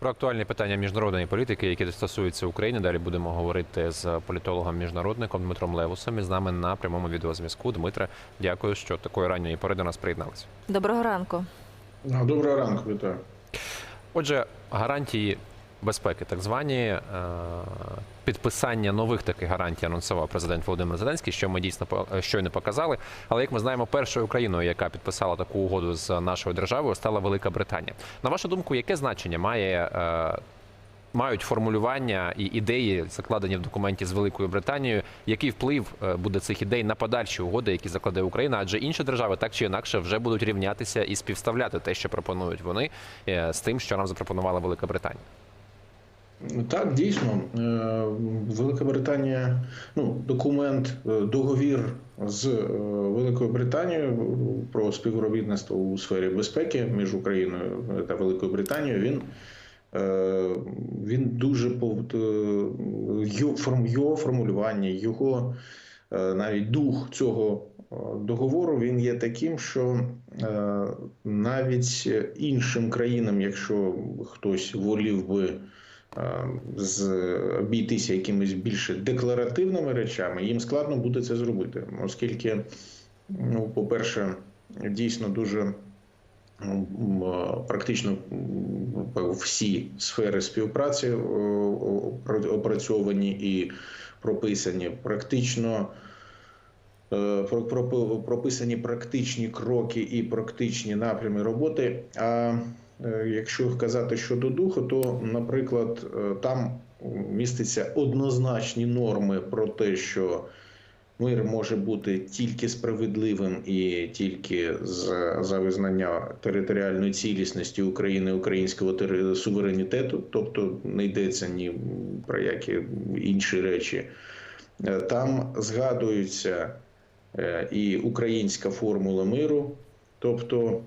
Про актуальні питання міжнародної політики, які стосуються України. Далі будемо говорити з політологом міжнародником Дмитром Левусом. І з нами на прямому відеозв'язку. Дмитре, дякую, що такої ранньої пори до нас приєдналися. Доброго ранку. Доброго ранку, вітаю. Отже, гарантії безпеки, так звані е, підписання нових таких гарантій анонсував президент Володимир Зеленський, що ми дійсно е, щойно показали. Але як ми знаємо, першою країною, яка підписала таку угоду з нашою державою, стала Велика Британія. На вашу думку, яке значення має? е, Мають формулювання і ідеї, закладені в документі з Великою Британією. Який вплив буде цих ідей на подальші угоди, які закладе Україна? Адже інші держави так чи інакше вже будуть рівнятися і співставляти те, що пропонують вони, з тим, що нам запропонувала Велика Британія. Так, дійсно, е, Велика Британія, ну, документ, е, договір з е, Великою Британією про співробітництво у сфері безпеки між Україною та Великою Британією. Він він дуже його формулювання, його навіть дух цього договору він є таким, що навіть іншим країнам, якщо хтось волів би з обійтися якимись більше декларативними речами, їм складно буде це зробити, оскільки, ну, по-перше, дійсно дуже е, практично всі сфери співпраці е, опрацьовані і прописані. Практично е, про- про- прописані практичні кроки і практичні напрями роботи. А е, якщо казати щодо духу, то, наприклад, е, там містяться однозначні норми про те, що мир може бути тільки справедливим і тільки з- за визнання територіальної цілісності України, українського тери- суверенітету, тобто не йдеться ні про які інші речі. Е, Там згадується е, і українська формула миру, тобто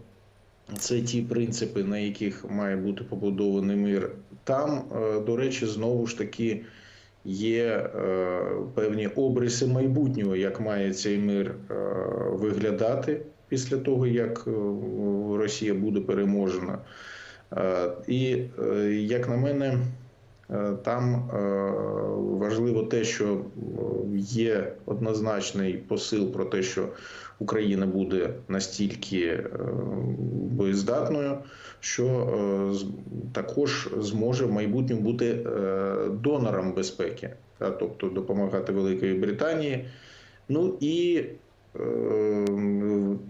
це ті принципи, на яких має бути побудований мир. Там, е, до речі, знову ж таки є е, певні обриси майбутнього, як має цей мир е, виглядати після того, як Росія буде переможена. І, як на мене, Там е, важливо те, що е, є однозначний посил про те, що Україна буде настільки е, боєздатною, що е, також зможе в майбутньому бути е, донором безпеки, тобто допомагати Великій Британії. Ну і е,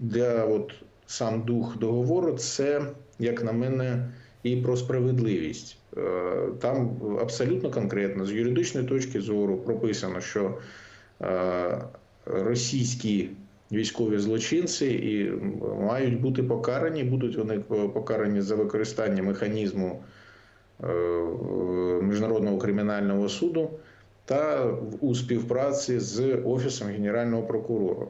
для от сам дух договору, це, як на мене, і про справедливість. Е, Там абсолютно конкретно з юридичної точки зору прописано, що е, російські військові злочинці і мають бути покарані, будуть вони покарані за використання механізму е, Міжнародного кримінального суду та у співпраці з Офісом Генерального прокурора.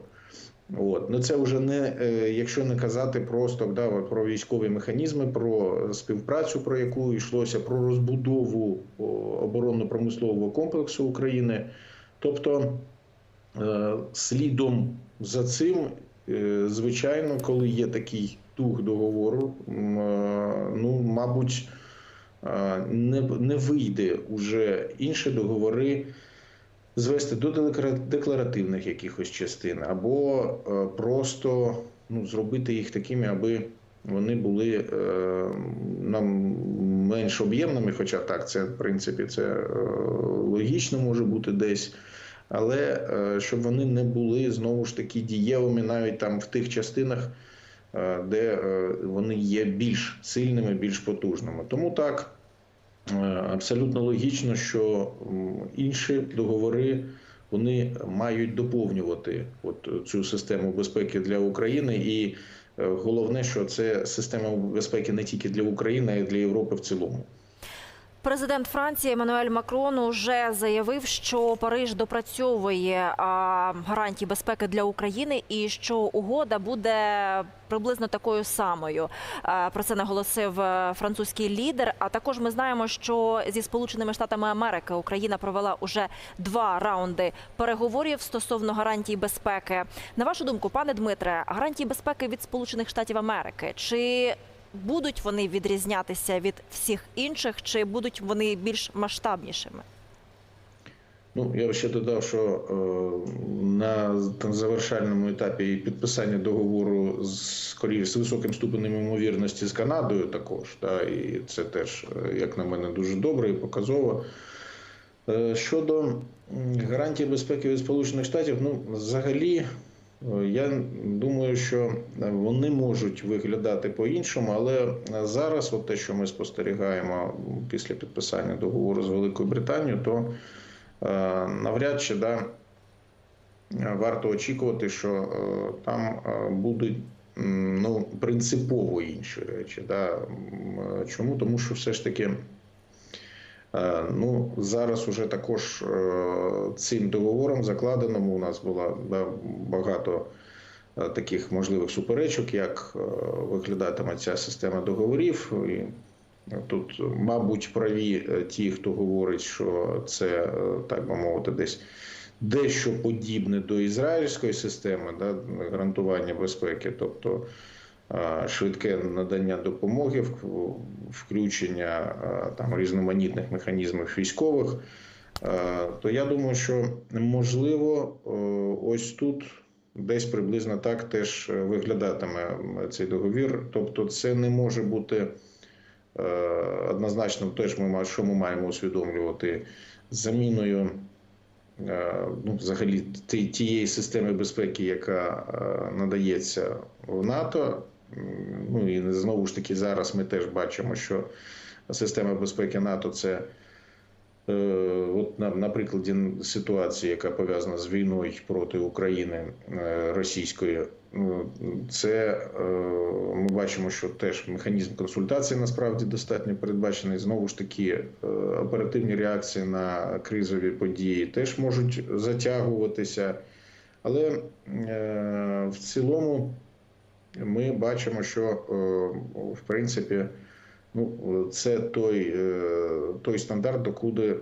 От. Ну це вже не е, якщо не казати просто да, про військові механізми, про співпрацю, про яку йшлося, про розбудову оборонно-промислового комплексу України. Тобто е, слідом за цим, е, звичайно, коли є такий дух договору, ну, мабуть, не, не вийде уже інші договори звести до деклара- декларативних якихось частин, або е, просто ну, зробити їх такими, аби вони були е, нам менш об'ємними, хоча так, це в принципі це е, логічно може бути десь. Але щоб вони не були знову ж таки дієвими навіть там в тих частинах, де вони є більш сильними, більш потужними. Тому так, Абсолютно логічно, що інші договори вони мають доповнювати от цю систему безпеки для України. І е, головне, що це система безпеки не тільки для України, а й для Європи в цілому. Президент Франції Еммануель Макрон уже заявив, що Париж допрацьовує гарантії безпеки для України і що угода буде приблизно такою самою. Про це наголосив е, французький лідер. А також ми знаємо, що зі Сполученими Штатами Америки Україна провела уже два раунди переговорів стосовно гарантій безпеки. На вашу думку, пане Дмитре, гарантії безпеки від Сполучених Штатів Америки чи будуть вони відрізнятися від всіх інших, чи будуть вони більш масштабнішими? Ну, я ще додав, що е, на завершальному етапі підписання договору з скоріше з високим ступенем ймовірності з Канадою також. Да, і це теж, е, як на мене, дуже добре і показово. Е, Щодо гарантії безпеки від Сполучених Штатів, ну, взагалі, я думаю, що вони можуть виглядати по-іншому, але зараз, от те, що ми спостерігаємо після підписання договору з Великою Британією, то Е, навряд чи да, варто очікувати, що е, там е, будуть ну, принципово інші речі. Да. Е, Чому? Тому що все ж таки. Е, Ну, зараз уже також е, цим договором закладеному у нас було багато е, таких можливих суперечок, як виглядатиме ця система договорів. І Тут, мабуть, праві ті, хто говорить, що це, так би мовити, десь дещо подібне до ізраїльської системи да, гарантування безпеки, тобто швидке надання допомоги, включення е, там різноманітних механізмів військових. Е, То я думаю, що можливо, е, ось тут десь приблизно так теж е, виглядатиме цей договір. Тобто, це не може бути. Е, Однозначно, теж ми що ми маємо усвідомлювати заміною е, ну, взагалі ті- тієї системи безпеки, яка е, надається в НАТО. Ну і знову ж таки зараз ми теж бачимо, що система безпеки НАТО це. е, От на, на прикладі ситуації, яка пов'язана з війною проти України е, російської, ну, це е, ми бачимо, що теж механізм консультації насправді достатньо передбачений. Знову ж таки, е, оперативні реакції на кризові події теж можуть затягуватися. Але е, в цілому ми бачимо, що е, в принципі. Ну, це той, е, той стандарт, докуди,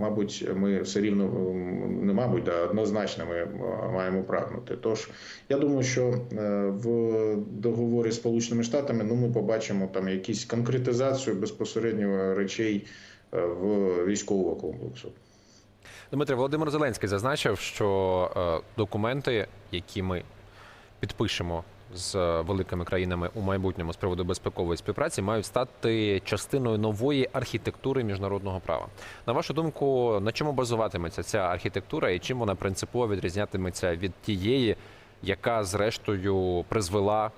мабуть, ми все рівно не мабуть, да, однозначно ми е, маємо прагнути. Тож я думаю, що в договорі з Сполученими Штатами ну, ми побачимо там якісь конкретизацію безпосередньо речей в військового комплексу. Дмитрий Володимир Зеленський зазначив, що документи, які ми підпишемо з е, великими країнами у майбутньому з приводу безпекової співпраці, мають стати частиною нової архітектури міжнародного права. На вашу думку, на чому базуватиметься ця архітектура і чим вона принципово відрізнятиметься від тієї, яка зрештою призвела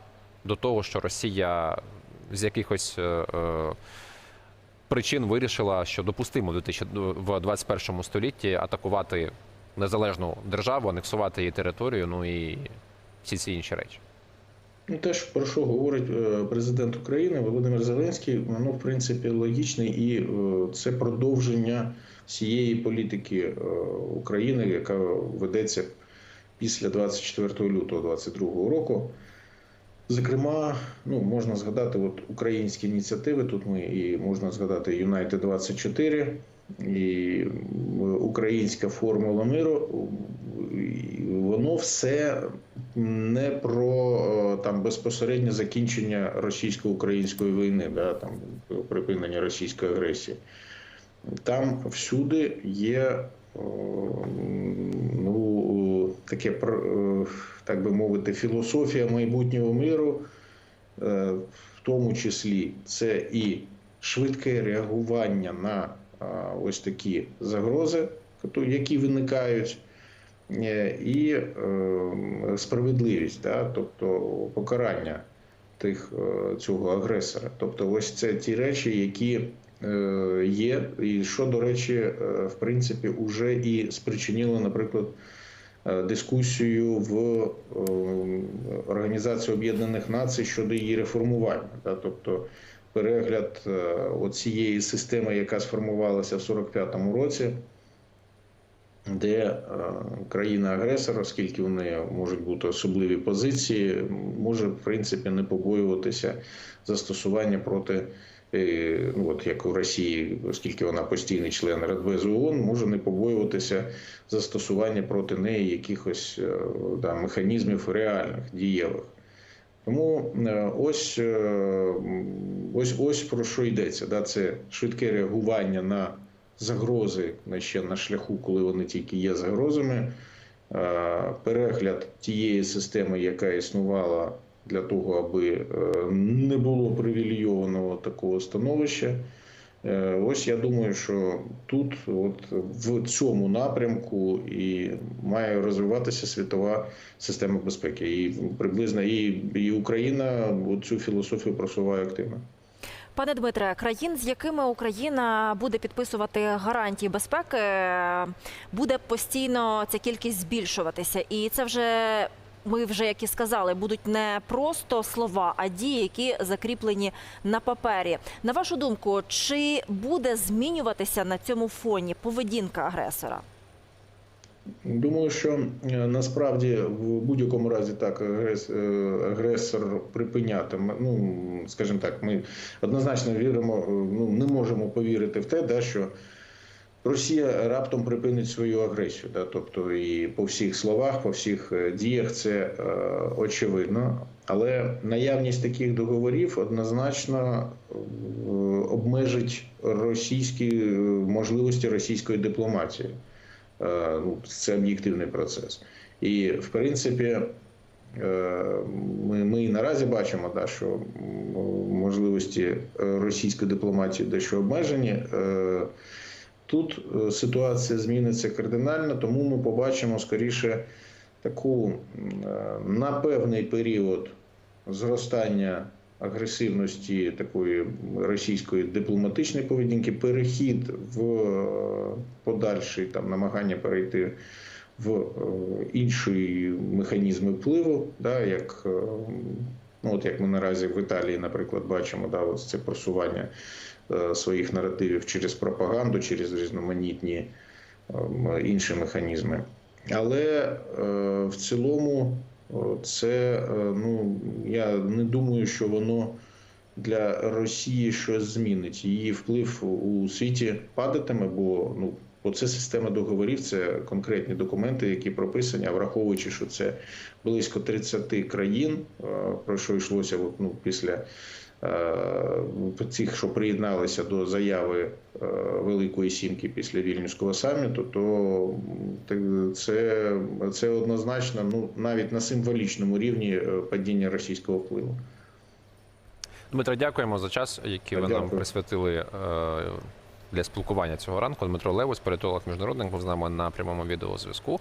до того, що Росія з якихось е, е, причин вирішила, що допустимо в 2000 в 21 столітті атакувати незалежну державу, анексувати її територію, ну і всі ці інші речі. Ну, теж про що говорить е, президент України Володимир Зеленський, воно в принципі логічне, і е, це продовження всієї політики е, України, яка ведеться після 24 лютого 2022 року. Зокрема, ну можна згадати от українські ініціативи. Тут ми і можна згадати Юнайтед 24 і українська формула миру. Воно все не про е, там безпосереднє закінчення російсько-української війни, да, там припинення російської агресії. Там всюди є ну, таке, е, так би мовити, філософія майбутнього миру, Е, в тому числі це і швидке реагування на ось такі загрози, які виникають, е, і е, справедливість, да, тобто покарання тих е, цього агресора. Тобто, ось це ті речі, які є, і що, до речі, в принципі, уже і спричинило, наприклад, дискусію в Організації Об'єднаних Націй щодо її реформування. Тобто перегляд е, оцієї системи, яка сформувалася в 45-му році, де е, країна-агресор, оскільки в неї можуть бути особливі позиції, може в принципі не побоюватися застосування проти. Ну, от як у Росії, оскільки вона постійний член Радбезу ООН, може не побоюватися застосування проти неї якихось да, механізмів реальних, дієвих. Тому е, ось, е, ось, ось про що йдеться. Да? Це швидке реагування на загрози ще на шляху, коли вони тільки є загрозами. Е, Перегляд тієї системи, яка існувала для того, аби не було привілейованого такого становища. Е, Ось я думаю, що тут, от в цьому напрямку, і має розвиватися світова система безпеки. І приблизно і, і Україна цю філософію просуває активно. Пане Дмитре, країн, з якими Україна буде підписувати гарантії безпеки, буде постійно ця кількість збільшуватися, і це вже. Ми вже, як і сказали, будуть не просто слова, а дії, які закріплені на папері. На вашу думку, чи буде змінюватися на цьому фоні поведінка агресора? Думаю, що е, насправді в будь-якому разі так е, агресор припинятиме. Ну скажімо так, ми однозначно віримо, е, ну не можемо повірити в те, да, що Росія раптом припинить свою агресію. Да, тобто і по всіх словах, по всіх е, діях це е, очевидно. Але наявність таких договорів однозначно е, обмежить російські можливості російської дипломатії. Ну, це об'єктивний процес. І в принципі, ми, ми наразі бачимо, да, що можливості російської дипломатії дещо обмежені. Тут е, ситуація зміниться кардинально, тому ми побачимо скоріше таку е, на певний період зростання агресивності такої російської дипломатичної поведінки, перехід в е, подальший там намагання перейти в інші механізми впливу, да, як, ну, от як ми наразі в Італії, наприклад, бачимо, да, ось це просування своїх наративів через пропаганду, через різноманітні ем, інші механізми. Але е, в цілому це е, ну я не думаю, що воно для Росії щось змінить. Її вплив у світі падатиме, бо ну. Бо це система договорів, це конкретні документи, які прописані, а враховуючи, що це близько 30 країн, е, про що йшлося ну, після е, цих, що приєдналися до заяви е, Великої Сімки після Вільнюського саміту, то це, це однозначно ну, навіть на символічному рівні е, падіння російського впливу. Дмитро, дякуємо за час, який ви нам присвятили е, для спілкування цього ранку. Дмитро Левус, політолог міжнародник, був з нами на прямому відеозв'язку.